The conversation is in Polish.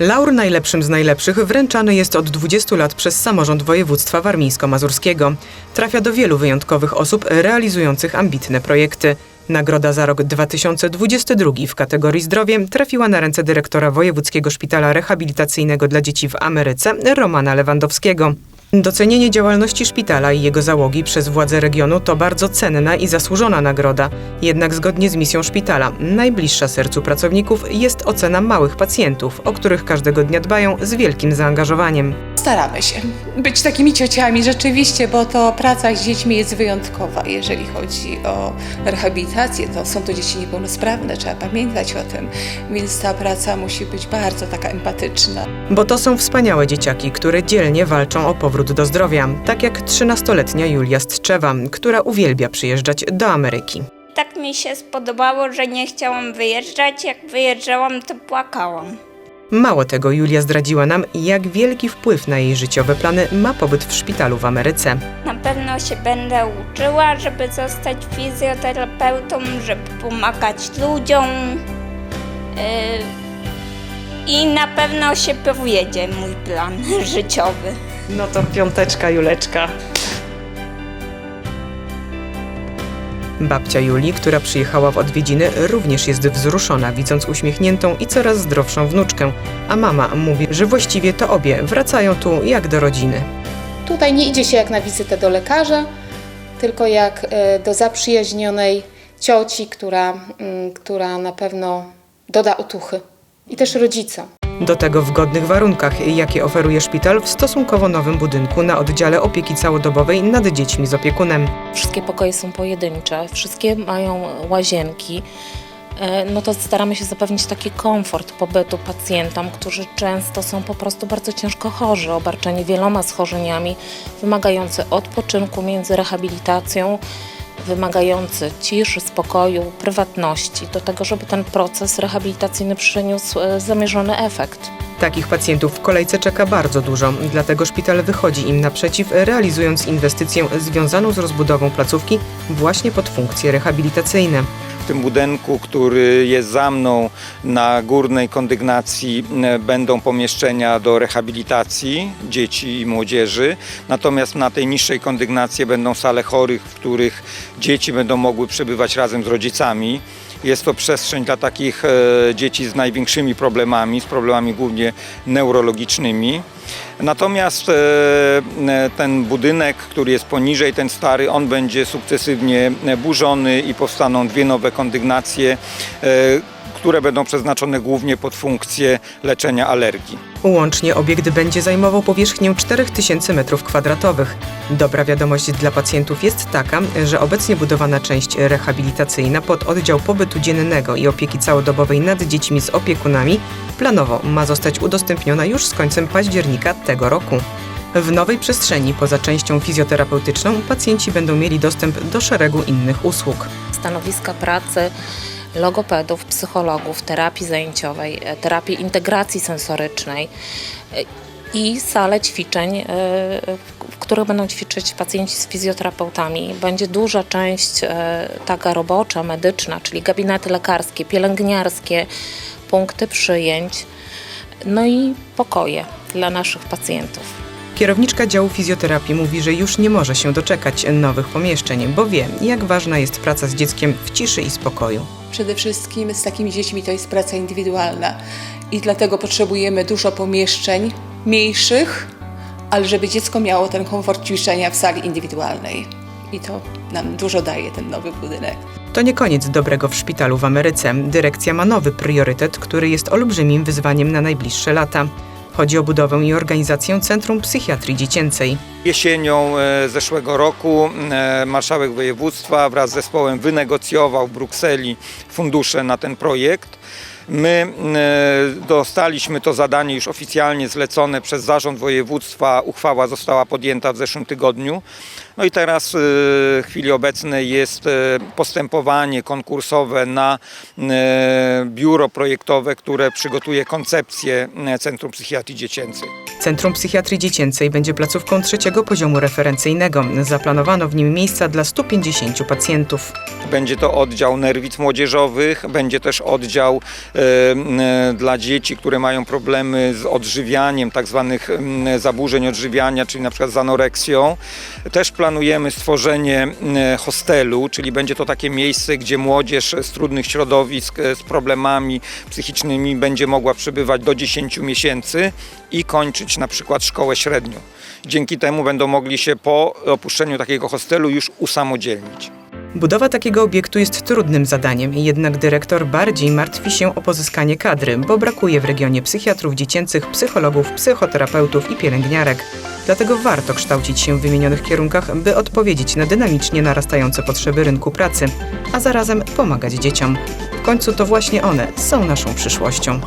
Laur najlepszym z najlepszych wręczany jest od 20 lat przez samorząd województwa warmińsko-mazurskiego. Trafia do wielu wyjątkowych osób realizujących ambitne projekty. Nagroda za rok 2022 w kategorii zdrowie trafiła na ręce dyrektora Wojewódzkiego Szpitala Rehabilitacyjnego dla Dzieci w Ameryce Romana Lewandowskiego. Docenienie działalności szpitala i jego załogi przez władze regionu to bardzo cenna i zasłużona nagroda. Jednak zgodnie z misją szpitala, najbliższa sercu pracowników jest ocena małych pacjentów, o których każdego dnia dbają z wielkim zaangażowaniem. Staramy się być takimi ciociami rzeczywiście, bo to praca z dziećmi jest wyjątkowa. Jeżeli chodzi o rehabilitację, to są to dzieci niepełnosprawne, trzeba pamiętać o tym, więc ta praca musi być bardzo taka empatyczna. Bo to są wspaniałe dzieciaki, które dzielnie walczą o powrót do zdrowia, tak jak 13-letnia Julia Stczewa, która uwielbia przyjeżdżać do Ameryki. Tak mi się spodobało, że nie chciałam wyjeżdżać. Jak wyjeżdżałam, to płakałam. Mało tego, Julia zdradziła nam, jak wielki wpływ na jej życiowe plany ma pobyt w szpitalu w Ameryce. Na pewno się będę uczyła, żeby zostać fizjoterapeutą, żeby pomagać ludziom. Yy, I na pewno się powiedzie mój plan życiowy. No to piąteczka, Juleczka. Babcia Julii, która przyjechała w odwiedziny, również jest wzruszona, widząc uśmiechniętą i coraz zdrowszą wnuczkę. A mama mówi, że właściwie to obie wracają tu jak do rodziny. Tutaj nie idzie się jak na wizytę do lekarza, tylko jak e, do zaprzyjaźnionej cioci, która, mm, która na pewno doda otuchy. I też rodzicom. Do tego w godnych warunkach, jakie oferuje szpital w stosunkowo nowym budynku na oddziale opieki całodobowej nad dziećmi z opiekunem. Wszystkie pokoje są pojedyncze, wszystkie mają łazienki. E, No to staramy się zapewnić taki komfort pobytu pacjentom, którzy często są po prostu bardzo ciężko chorzy, obarczeni wieloma schorzeniami, wymagający odpoczynku między rehabilitacją, wymagający ciszy, spokoju, prywatności, do tego, żeby ten proces rehabilitacyjny przyniósł e, zamierzony efekt. Takich pacjentów w kolejce czeka bardzo dużo, dlatego szpital wychodzi im naprzeciw, realizując inwestycję związaną z rozbudową placówki właśnie pod funkcje rehabilitacyjne. W tym budynku, który jest za mną na górnej kondygnacji e, będą pomieszczenia do rehabilitacji dzieci i młodzieży. Natomiast na tej niższej kondygnacji będą sale chorych, w których dzieci będą mogły przebywać razem z rodzicami. Jest to przestrzeń dla takich e, dzieci z największymi problemami, z problemami głównie neurologicznymi. Natomiast e, e, ten budynek, który jest poniżej, ten stary, on będzie sukcesywnie e, burzony i powstaną dwie nowe kondygnacje, które będą przeznaczone głównie pod funkcję leczenia alergii. Łącznie obiekt będzie zajmował powierzchnię 4000 m2. Dobra wiadomość dla pacjentów jest taka, że obecnie budowana część rehabilitacyjna pod oddział pobytu dziennego i opieki całodobowej nad dziećmi z opiekunami planowo ma zostać udostępniona już z końcem października tego roku. W nowej przestrzeni poza częścią fizjoterapeutyczną pacjenci będą mieli dostęp do szeregu innych usług. stanowiska pracy logopedów, psychologów, terapii zajęciowej, e, terapii integracji sensorycznej e, i sale ćwiczeń, e, w których będą ćwiczyć pacjenci z fizjoterapeutami. Będzie duża część taka robocza, medyczna, czyli gabinety lekarskie, pielęgniarskie, punkty przyjęć, no i pokoje dla naszych pacjentów. Kierowniczka działu fizjoterapii mówi, że już nie może się doczekać nowych pomieszczeń, bo wie, jak ważna jest praca z dzieckiem w ciszy i spokoju. Przede wszystkim z takimi dziećmi to jest praca indywidualna i dlatego potrzebujemy dużo pomieszczeń mniejszych, ale żeby dziecko miało ten komfort ćwiczenia w sali indywidualnej. I to nam dużo daje ten nowy budynek. To nie koniec dobrego w szpitalu w Ameryce. Dyrekcja ma nowy priorytet, który jest olbrzymim wyzwaniem na najbliższe lata. Chodzi o budowę i organizację Centrum Psychiatrii Dziecięcej. Jesienią e, zeszłego roku e, marszałek województwa wraz z zespołem wynegocjował w Brukseli fundusze na ten projekt. My e, dostaliśmy to zadanie już oficjalnie zlecone przez zarząd województwa. Uchwała została podjęta w zeszłym tygodniu. No i teraz e, w chwili obecnej jest e, postępowanie konkursowe na biuro projektowe, które przygotuje koncepcję Centrum Psychiatrii Dziecięcej. Centrum Psychiatrii Dziecięcej będzie placówką trzeciego poziomu referencyjnego. Zaplanowano w nim miejsca dla 150 pacjentów. Będzie to oddział nerwic młodzieżowych, będzie też oddział dla dzieci, które mają problemy z odżywianiem, tak zwanych zaburzeń odżywiania, czyli na przykład z anoreksją. Też planujemy stworzenie hostelu, czyli będzie to takie miejsce, gdzie młodzież z trudnych środowisk, e, z problemami psychicznymi będzie mogła przebywać do 10 miesięcy i kończyć na przykład szkołę średnią. Dzięki temu będą mogli się po opuszczeniu takiego hostelu już usamodzielnić. Budowa takiego obiektu jest trudnym zadaniem, jednak dyrektor bardziej martwi się o pozyskanie kadry, bo brakuje w regionie psychiatrów dziecięcych, psychologów, psychoterapeutów i pielęgniarek. Dlatego warto kształcić się w wymienionych kierunkach, by odpowiedzieć na dynamicznie narastające potrzeby rynku pracy, a zarazem pomagać dzieciom. W końcu to właśnie one są naszą przyszłością.